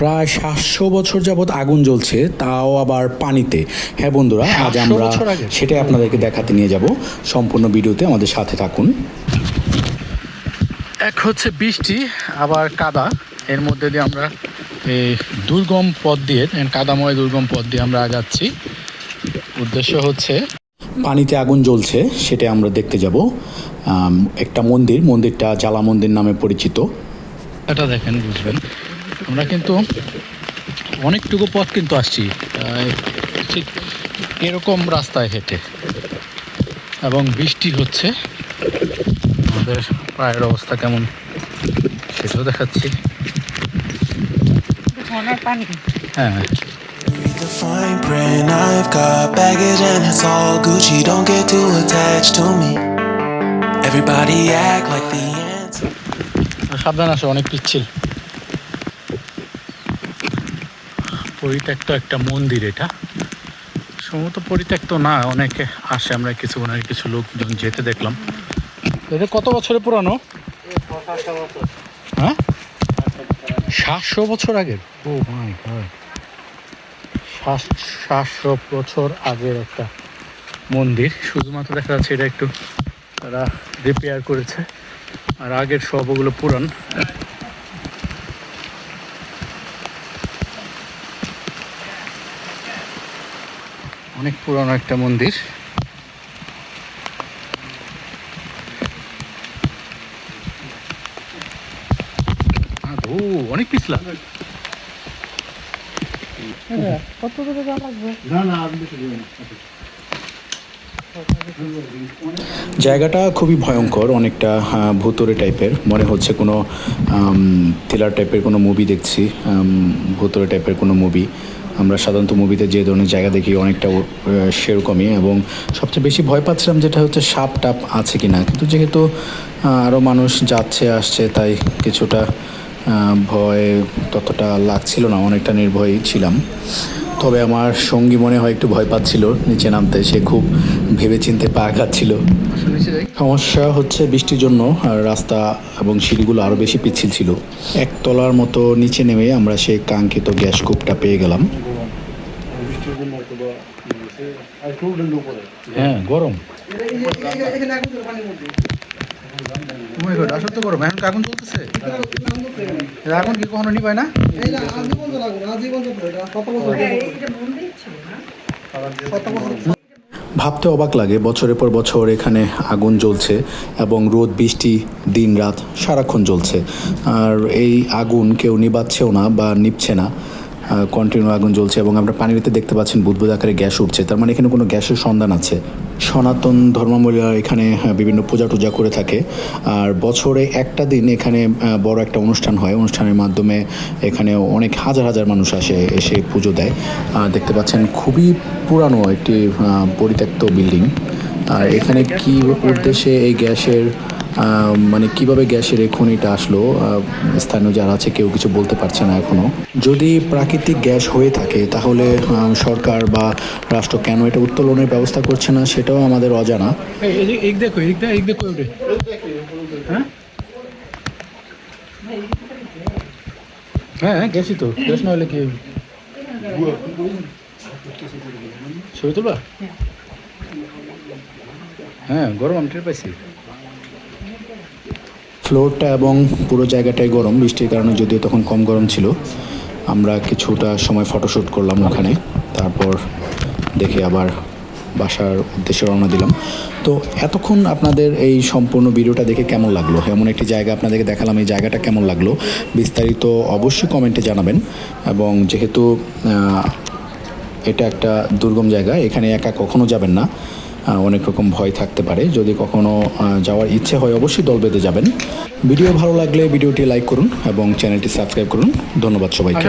প্রায় সাতশো বছর যাবৎ আগুন জ্বলছে তাও আবার পানিতে। হ্যাঁ বন্ধুরা আজ আমরা সেটাই আপনাদেরকে দেখাতে নিয়ে যাব। সম্পূর্ণ ভিডিওতে আমাদের সাথে থাকুন। এক হচ্ছে বৃষ্টি আবার কাদা। এর মধ্যে দিয়ে আমরা এই দুর্গম পথ দিয়ে কাদাময় দুর্গম পথ দিয়ে আমরা আগাচ্ছি উদ্দেশ্য হচ্ছে পানিতে আগুন জ্বলছে সেটা আমরা দেখতে যাব। একটা মন্দির মন্দিরটা জ্বালা মন্দির নামে পরিচিত। এটা দেখেন বুঝবেন। আমরা কিন্তু অনেকটুকু পথ কিন্তু আসছি ঠিক এরকম রাস্তায় হেঁটে এবং বৃষ্টি হচ্ছে আমাদের পায়ের অবস্থা কেমন সেটাও দেখাচ্ছি হ্যাঁ The fine print, I've got baggage and it's all Gucci. Don't get too attached to me. Everybody act like the answer. সাবধান আসো অনেক পিচ্ছিল পরিত্যক্ত একটা মন্দির এটা। সম্ভবত পরিত্যক্ত না, অনেকে আসে, আমরা কিছু আগে কিছু লোকজন যেতে দেখলাম। এটা কত বছরের পুরানো? হ্যাঁ? সাতশো বছর আগের। ও মাই সাতশো বছর আগের একটা মন্দির। শুধুমাত্র দেখা যাচ্ছে এটা একটু তারা রিপেয়ার করেছে। আর আগের সব ওগুলো পুরান। অনেক পুরানো একটা মন্দির। অনেক পিছলা। জায়গাটা খুবই ভয়ঙ্কর, অনেকটা ভূতরে টাইপের। মনে হচ্ছে কোনো থ্রিলার টাইপের কোনো মুভি দেখছি ভূতরে টাইপের কোনো মুভি আমরা সাধারণত মুভিতে যে ধরনের জায়গা দেখি অনেকটা সেরকমই এবং সবচেয়ে বেশি ভয় পাচ্ছিলাম যেটা হচ্ছে সাপ টাপ আছে কি না কিন্তু যেহেতু আরও মানুষ যাচ্ছে, আসছে, তাই কিছুটা ভয় ততটা লাগছিল না, অনেকটা নির্ভয়ই ছিলাম। তবে আমার সঙ্গী মনে হয় একটু ভয় পাচ্ছিল, নিচে নামতে। সে খুব ভেবেচিন্তে পা খাচ্ছিল। সমস্যা হচ্ছে বৃষ্টির জন্য রাস্তা এবং সিঁড়িগুলো আরও বেশি পিচ্ছিল ছিল। একতলার মতো নিচে নেমে আমরা সেই কাঙ্ক্ষিত গ্যাস কূপটা পেয়ে গেলাম। হ্যাঁ গরম। গরম এখন আগুন চলতেছে আগুন কি কখনো নিবাই না? ভাবতে অবাক লাগে বছরের পর বছর এখানে আগুন জ্বলছে এবং রোদ বৃষ্টি দিন রাত সারাক্ষণ জ্বলছে। আর এই আগুন কেউ নিবাচ্ছেও না বা নিচ্ছে না। কন্টিনিউ আগুন জ্বলছে এবং আমরা পানিতে দেখতে পাচ্ছেন বুদবুদ আকারে গ্যাস উঠছে। তার মানে এখানে কোনো গ্যাসের সন্ধান আছে। সনাতন ধর্মাবলীরা এখানে বিভিন্ন পূজা টুজা করে থাকে। আর বছরে একটা দিন এখানে বড় একটা অনুষ্ঠান হয়। অনুষ্ঠানের মাধ্যমে এখানে অনেক হাজার হাজার মানুষ আসে, এসে পুজো দেয়। দেখতে পাচ্ছেন খুবই পুরানো একটি পরিত্যক্ত বিল্ডিং আর এখানে কি উদ্দেশ্যে এই গ্যাসের মানে কীভাবে গ্যাসের এই খনিটা আসলো স্থানীয় যারা আছে কেউ কিছু বলতে পারছে না এখনও। যদি প্রাকৃতিক গ্যাস হয়ে থাকে, তাহলে সরকার বা রাষ্ট্র কেন এটা উত্তোলনের ব্যবস্থা করছে না সেটাও আমাদের অজানা। দেখো হ্যাঁ? হ্যাঁ গ্যাসই তো। গ্যাস কি ছবি তুলবা? হ্যাঁ গরম আমি টের পাইছি। ফ্লোরটা এবং পুরো জায়গাটাই গরম, বৃষ্টির কারণে যদিও তখন কম গরম ছিল। আমরা কিছুটা সময় ফটোশ্যুট করলাম ওখানে, তারপর দেখে আবার বাসার উদ্দেশ্যে রওনা দিলাম। তো এতক্ষণ আপনাদের এই সম্পূর্ণ ভিডিওটা দেখে কেমন লাগল? এমন একটি জায়গা আপনাদেরকে দেখালাম, এই জায়গাটা কেমন লাগল? বিস্তারিত অবশ্যই কমেন্টে জানাবেন। এবং যেহেতু এটা একটা দুর্গম জায়গা, এখানে একা কখনো যাবেন না। অনেক রকম ভয় থাকতে পারে। যদি কখনো যাওয়ার ইচ্ছে হয়, অবশ্যই দল বেঁধে যাবেন। ভিডিও ভালো লাগলে ভিডিওটি লাইক করুন এবং চ্যানেলটি সাবস্ক্রাইব করুন। ধন্যবাদ সবাইকে।